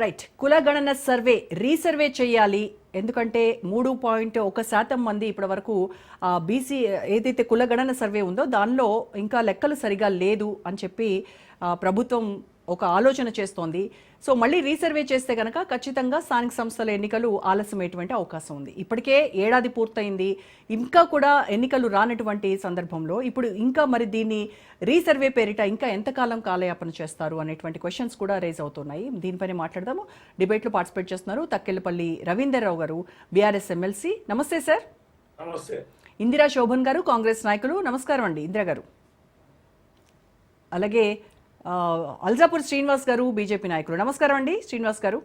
Right కులగణన survey resurvey చేయాలి. ఎందుకంటే మూడు పాయింట్ ఒక శాతం మంది ఇప్పటి వరకు బీసీ ఏదైతే కులగణన సర్వే ఉందో దానిలో ఇంకా లెక్కలు సరిగా లేదు అని చెప్పి ప్రభుత్వం ఒక ఆలోచన చేస్తోంది. సో మళ్ళీ రీసర్వే చేస్తే కనుక ఖచ్చితంగా స్థానిక సంస్థల ఎన్నికలు ఆలస్యమయ్యేటువంటి అవకాశం ఉంది. ఇప్పటికే ఏడాది పూర్తయింది. ఇంకా కూడా ఎన్నికలు రానటువంటి సందర్భంలో ఇప్పుడు ఇంకా మరి దీన్ని రీసర్వే పేరిట ఇంకా ఎంతకాలం కాలయాపన చేస్తారు అనేటువంటి క్వశ్చన్స్ కూడా రేజ్ అవుతున్నాయి. దీనిపైన మాట్లాడదాము. డిబేట్లో పార్టిసిపేట్ చేస్తున్నారు తక్కెళ్ళపల్లి రవీందర్రావు గారు బీఆర్ఎస్ ఎమ్మెల్సీ నమస్తే సార్ నమస్తే. ఇందిరా శోభన్ గారు కాంగ్రెస్ నాయకులు. నమస్కారం అండి ఇందిరా గారు. అలాగే అల్జాపూర్ శ్రీనివాస్ గారు బీజేపీ నాయకులు. నమస్కారం అండి శ్రీనివాస్ గారు.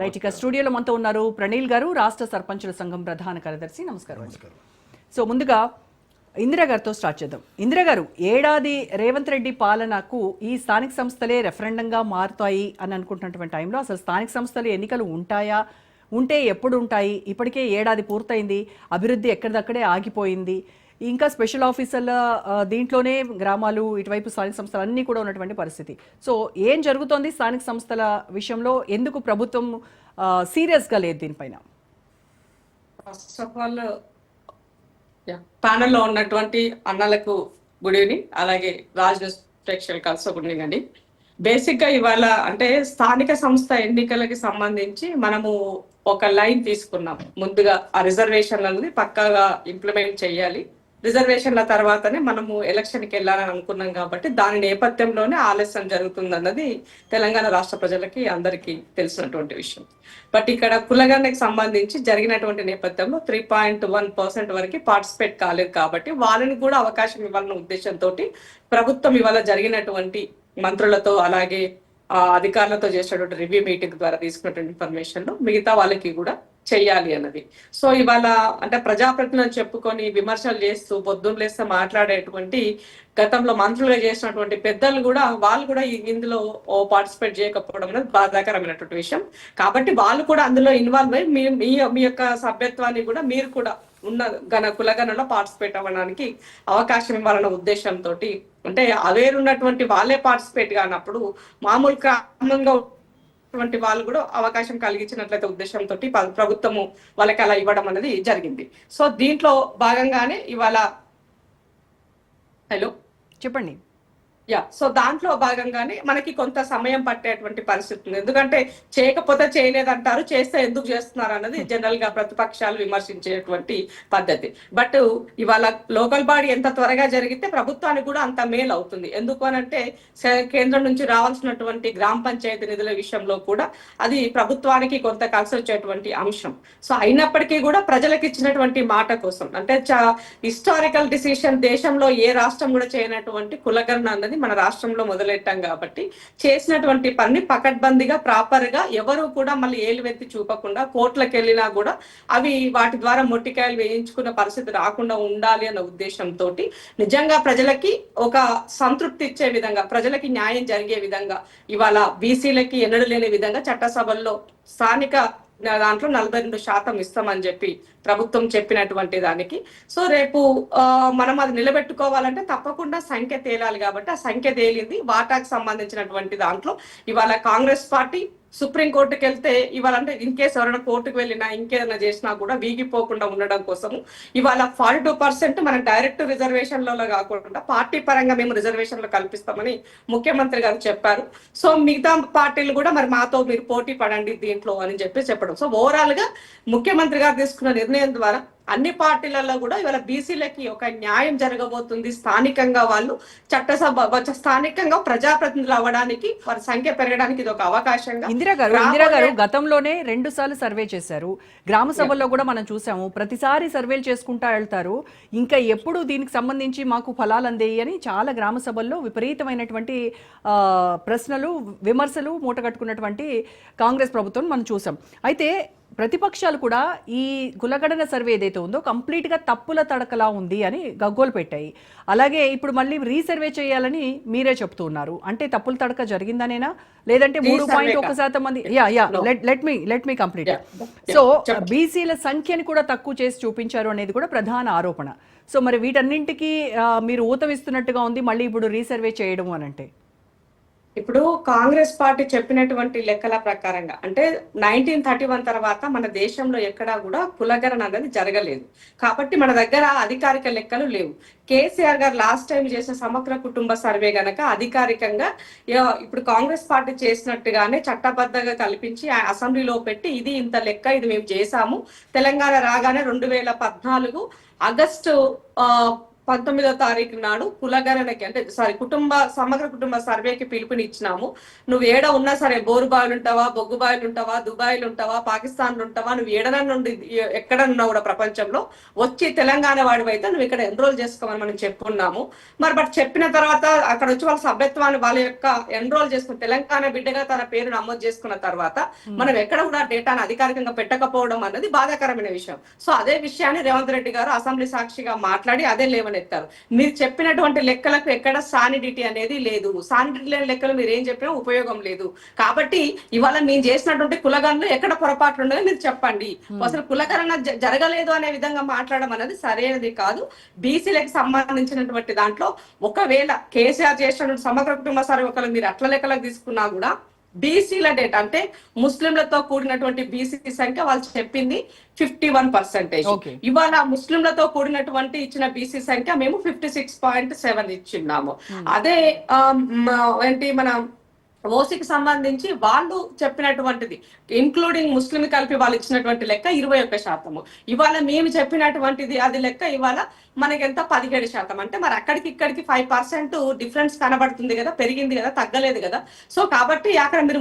రైట్ ఇక స్టూడియోలో మనతో ఉన్నారు ప్రణీల్ గారు రాష్ట్ర సర్పంచుల సంఘం ప్రధాన కార్యదర్శి. నమస్కారం అండి. సో ముందుగా ఇందిరా గారితో స్టార్ట్ చేద్దాం. ఇందిరా గారు ఏడాది రేవంత్ రెడ్డి పాలనకు ఈ స్థానిక సంస్థలే రెఫరెండంగా మారుతాయి అని అనుకుంటున్నటువంటి టైంలో అసలు స్థానిక సంస్థలు ఎన్నికలు ఉంటాయా? ఉంటే ఎప్పుడు ఉంటాయి? ఇప్పటికే ఏడాది పూర్తయింది. అభివృద్ధి ఎక్కడిదక్కడే ఆగిపోయింది. ఇంకా స్పెషల్ ఆఫీసర్ల దీంట్లోనే గ్రామాలు ఇటువైపు స్థానిక సంస్థలు అన్నీ కూడా ఉన్నటువంటి పరిస్థితి. సో ఏం జరుగుతోంది స్థానిక సంస్థల విషయంలో? ఎందుకు ప్రభుత్వం సీరియస్గా లేదు దీనిపైన? ఫస్ట్ ఆఫ్ ఆల్ ప్యానల్లో ఉన్నటువంటి అన్నలకు గుడ్ ఈవినింగ్. అలాగే రాజ్ ప్రేక్షకులు కలిసి గుడ్ ఈవినింగ్ అండి. బేసిక్గా ఇవాళ అంటే స్థానిక సంస్థ ఎన్నికలకి సంబంధించి మనము ఒక లైన్ తీసుకున్నాం. ముందుగా ఆ రిజర్వేషన్ అనేది పక్కాగా ఇంప్లిమెంట్ చేయాలి. రిజర్వేషన్ల తర్వాతనే మనము ఎలక్షన్కి వెళ్ళాలని అనుకున్నాం కాబట్టి దాని నేపథ్యంలోనే ఆలస్యం జరుగుతుంది అన్నది తెలంగాణ రాష్ట్ర ప్రజలకి అందరికీ తెలిసినటువంటి విషయం. బట్ ఇక్కడ కులగణకి సంబంధించి జరిగినటువంటి నేపథ్యంలో త్రీ పాయింట్ వన్ పర్సెంట్ వరకు పార్టిసిపేట్ కాలేదు కాబట్టి వాళ్ళని కూడా అవకాశం ఇవ్వాలన్న ఉద్దేశంతో ప్రభుత్వం ఇవాళ జరిగినటువంటి మంత్రులతో అలాగే అధికారులతో చేసినటువంటి రివ్యూ మీటింగ్ ద్వారా తీసుకున్నటువంటి ఇన్ఫర్మేషన్ మిగతా వాళ్ళకి కూడా చెయ్యాలి అన్నది. సో ఇవాళ అంటే ప్రజాప్రతినిధులను చెప్పుకొని విమర్శలు చేస్తూ పొద్దున్న లేస్తే మాట్లాడేటువంటి గతంలో మంత్రులుగా చేసినటువంటి పెద్దలు కూడా వాళ్ళు కూడా ఇందులో పార్టిసిపేట్ చేయకపోవడం అనేది బాధాకరమైనటువంటి విషయం. కాబట్టి వాళ్ళు కూడా అందులో ఇన్వాల్వ్ అయ్యి మీ మీ మీ యొక్క సభ్యత్వాన్ని కూడా మీరు కూడా ఉన్న గణ కులగణలో పార్టిసిపేట్ అవ్వడానికి అవకాశం ఇవ్వాలన్న ఉద్దేశంతో అంటే అవేర్ ఉన్నటువంటి వాళ్ళే పార్టిసిపేట్ కానప్పుడు మామూలు క్రమంగా ఉన్నటువంటి వాళ్ళు కూడా అవకాశం కలిగించినట్లయితే ఉద్దేశంతో ప్రభుత్వము వాళ్ళకి అలా ఇవ్వడం అనేది జరిగింది. సో దీంట్లో భాగంగానే ఇవాళ హలో? చెప్పండి. యా సో దాంట్లో భాగంగానే మనకి కొంత సమయం పట్టేటువంటి పరిస్థితి ఉంది. ఎందుకంటే చేయకపోతే చేయలేదంటారు చేస్తే ఎందుకు చేస్తున్నారు అన్నది జనరల్గా ప్రతిపక్షాలు విమర్శించేటువంటి పద్ధతి. బట్ ఇవాళ లోకల్ బాడీ ఎంత త్వరగా జరిగితే ప్రభుత్వానికి కూడా అంత మేలు అవుతుంది. ఎందుకు అనంటే కేంద్రం నుంచి రావాల్సినటువంటి గ్రామ పంచాయతీ నిధుల విషయంలో కూడా అది ప్రభుత్వానికి కొంత కలిసి వచ్చేటువంటి అంశం. సో అయినప్పటికీ కూడా ప్రజలకు ఇచ్చినటువంటి మాట కోసం అంటే హిస్టారికల్ డిసిషన్ దేశంలో ఏ రాష్ట్రం కూడా చేయనటువంటి కులగరణ అన్నది మన రాష్ట్రంలో మొదలెట్టాం కాబట్టి చేసినటువంటి పని పకడ్బందీగా ప్రాపర్గా ఎవరు కూడా మళ్ళీ ఏలు వెత్తి చూపకుండా కోర్టులకు వెళ్ళినా కూడా అవి వాటి ద్వారా మొట్టికాయలు వేయించుకున్న పరిస్థితి రాకుండా ఉండాలి అన్న ఉద్దేశంతో నిజంగా ప్రజలకి ఒక సంతృప్తి ఇచ్చే విధంగా ప్రజలకి న్యాయం జరిగే విధంగా ఇవాళ బీసీలకి ఎన్నడలేని విధంగా చట్టసభల్లో స్థానిక దాంట్లో నలభై రెండు శాతం ఇస్తామని చెప్పి ప్రభుత్వం చెప్పినటువంటి దానికి. సో రేపు ఆ, మనం అది నిలబెట్టుకోవాలంటే తప్పకుండా సంఖ్య తేలాలి కాబట్టి ఆ సంఖ్య తేలింది. వాటాకు సంబంధించినటువంటి దాంట్లో ఇవాళ కాంగ్రెస్ పార్టీ సుప్రీం కోర్టుకి వెళ్తే ఇవాళ అంటే ఇన్ ఎవరైనా కోర్టుకు వెళ్ళినా ఇంకేదైనా చేసినా కూడా వీగిపోకుండా ఉండడం కోసం ఇవాళ ఫార్టీ టూ పర్సెంట్ మనం డైరెక్ట్ రిజర్వేషన్లలో కాకుండా పార్టీ పరంగా మేము రిజర్వేషన్లు కల్పిస్తామని ముఖ్యమంత్రి గారు చెప్పారు. సో మిగతా పార్టీలు కూడా మరి మాతో మీరు పోటీ పడండి దీంట్లో అని చెప్పి చెప్పడం. సో ఓవరాల్గా ముఖ్యమంత్రి గారు తీసుకున్న నిర్ణయం ద్వారా అన్ని పార్టీలలో కూడా ఇవాళ బీసీలకి ఒక న్యాయం జరగబోతుంది. స్థానికంగా వాళ్ళు చట్టసభ వచ్చ- స్థానికంగా ప్రజాప్రతినిధులు అవ్వడానికి వారి సంఖ్య పెరగడానికి ఇది ఒక అవకాశంగా ఇందిరా గారు ఇందిరా గారు గతంలోనే రెండు సార్లు సర్వే చేశారు. గ్రామ సభల్లో కూడా మనం చూసాము. ప్రతిసారి సర్వేలు చేసుకుంటా వెళ్తారు. ఇంకా ఎప్పుడు దీనికి సంబంధించి మాకు ఫలాలు అందేయి అని చాలా గ్రామ సభల్లో విపరీతమైనటువంటి ఆ, ప్రశ్నలు విమర్శలు మూటగట్టుకున్నటువంటి కాంగ్రెస్ ప్రభుత్వం మనం చూసాం. అయితే ప్రతిపక్షాలు కూడా ఈ కులగణన సర్వే ఏదైతే ఉందో కంప్లీట్గా తప్పుల తడకలా ఉంది అని గగ్గోలు పెట్టాయి. అలాగే ఇప్పుడు మళ్ళీ రీసర్వే చేయాలని మీరే చెప్తూ ఉన్నారు. అంటే తప్పుల తడక జరిగిందనేనా? లేదంటే మూడు పాయింట్ ఒక శాతం మంది yeah yeah let me let me complete. So. బీసీల సంఖ్యని కూడా తక్కువ చేసి చూపించారు అనేది కూడా ప్రధాన ఆరోపణ. సో మరి వీటన్నింటికి మీరు ఊతమిస్తున్నట్టుగా ఉంది మళ్ళీ ఇప్పుడు రీసర్వే చేయడం అని అంటే ఇప్పుడు కాంగ్రెస్ పార్టీ చెప్పినటువంటి లెక్కల ప్రకారంగా అంటే నైన్టీన్ థర్టీ వన్ తర్వాత మన దేశంలో ఎక్కడా కూడా కులగరణ అనేది జరగలేదు. కాబట్టి మన దగ్గర అధికారిక లెక్కలు లేవు. కేసీఆర్ గారు లాస్ట్ టైం చేసిన సమగ్ర కుటుంబ సర్వే గనక అధికారికంగా ఇప్పుడు కాంగ్రెస్ పార్టీ చేసినట్టుగానే చట్టబద్ధంగా కల్పించి ఆ అసెంబ్లీలో పెట్టి ఇది ఇంత లెక్క ఇది మేము చేశాము. తెలంగాణ రాగానే రెండు వేల పద్నాలుగు ఆగస్టు పంతొమ్మిదో తారీఖు నాడు కులగణనకి అంటే సారీ కుటుంబ సమగ్ర కుటుంబ సర్వేకి పిలుపునిచ్చినాము. నువ్వు ఏడ ఉన్నా సరే బోరుబాయిలు ఉంటావా బొగ్గుబాయిలు ఉంటావా దుబాయ్లు ఉంటావా పాకిస్తాన్ ఉంటావా నువ్వు ఏడన నుండి ఎక్కడ ఉన్నా కూడా ప్రపంచంలో వచ్చి తెలంగాణ వాడివైతే నువ్వు ఇక్కడ ఎన్రోల్ చేసుకోమని మనం చెప్పున్నాము మరి బట్ చెప్పిన తర్వాత అక్కడ వచ్చి వాళ్ళ సభ్యత్వాన్ని వాళ్ళ యొక్క ఎన్రోల్ చేసుకుని తెలంగాణ బిడ్డగా తన పేరు నమోదు చేసుకున్న తర్వాత మనం ఎక్కడ కూడా డేటాను అధికారికంగా పెట్టకపోవడం అన్నది బాధాకరమైన విషయం. సో అదే విషయాన్ని రేవంత్ రెడ్డి గారు అసెంబ్లీ సాక్షిగా మాట్లాడి అదే లేవనెత్తారు మీరు చెప్పినటువంటి లెక్కలకు ఎక్కడ సానిడిటీ అనేది లేదు. సానిడిటీ లేని లెక్కలు మీరు ఏం చెప్పినా ఉపయోగం లేదు. కాబట్టి ఇవాళ మేము చేసినటువంటి కులగణలు ఎక్కడ పొరపాట్లు ఉన్నాయో మీరు చెప్పండి. అసలు కులగణన జరగలేదు అనే విధంగా మాట్లాడడం అనేది సరైనది కాదు. బీసీలకు సంబంధించినటువంటి దాంట్లో ఒకవేళ కేసీఆర్ చేసినటువంటి సమగ్ర కుటుంబ సర్వే ఒకవేళ మీరు అట్ల లెక్కలకు తీసుకున్నా కూడా బీసీల డేటా అంటే ముస్లింలతో కూడినటువంటి బీసీ సంఖ్య వాళ్ళు చెప్పింది ఫిఫ్టీ వన్ పర్సెంటేజ్. ఇవాళ ముస్లింలతో కూడినటువంటి ఇచ్చిన బీసీ సంఖ్య మేము ఫిఫ్టీ సిక్స్ పాయింట్ సెవెన్ ఇచ్చిన్నాము అదే ఆ, మ- ఏంటి మన ఓసీకి సంబంధించి వాళ్ళు చెప్పినటువంటిది ఇంక్లూడింగ్ ముస్లిం కలిపి వాళ్ళు ఇచ్చినటువంటి లెక్క ఇరవై ఒక్క శాతము. ఇవాళ మేము చెప్పినటువంటిది అది లెక్క ఇవాళ మనకి ఎంత? పదిహేడు శాతం. అంటే మరి అక్కడికి ఇక్కడికి ఫైవ్ పర్సెంట్ డిఫరెన్స్ కనబడుతుంది కదా పెరిగింది కదా తగ్గలేదు కదా. సో కాబట్టి అక్కడ మీరు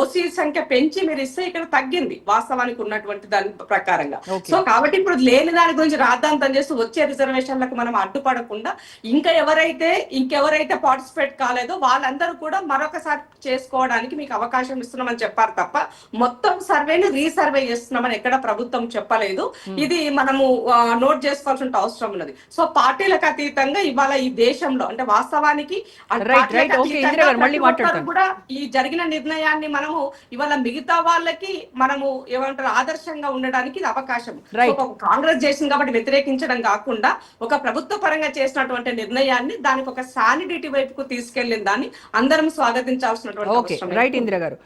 ఓసీ సంఖ్య పెంచి మీరు ఇస్తే ఇక్కడ తగ్గింది వాస్తవానికి ఉన్నటువంటి దాని ప్రకారంగా. సో కాబట్టి ఇప్పుడు లేని దాని గురించి రాద్ధాంతం చేస్తూ వచ్చే రిజర్వేషన్లకు మనం అడ్డుపడకుండా ఇంకా ఎవరైతే ఇంకెవరైతే పార్టిసిపేట్ కాలేదో వాళ్ళందరూ కూడా మరొకసారి చేసుకోవడానికి మీకు అవకాశం ఇస్తున్నామని చెప్పారు తప్ప మొత్తం సర్వేని రీసర్వే చేస్తున్నామని ఎక్కడ ప్రభుత్వం చెప్పలేదు. ఇది మనము నోట్ చేసుకోవాల్సిన అవసరం ఉన్నది. సో పార్టీలకు అతీతంగా ఇవాళ ఈ దేశంలో అంటే వాస్తవానికి. కూడా ఈ జరిగిన నిర్ణయాన్ని మనము ఇవాళ మిగతా వాళ్ళకి మనము ఏమంటారు ఆదర్శంగా ఉండడానికి ఇది అవకాశం. కాంగ్రెస్ చేసింది కాబట్టి వ్యతిరేకించడం కాకుండా ఒక ప్రభుత్వ పరంగా చేసినటువంటి నిర్ణయాన్ని దానికి ఒక సానిడిటీ వైపుకు తీసుకెళ్ళిన దాన్ని అందరం ఓకే రైట్ ఇందిరా గారు.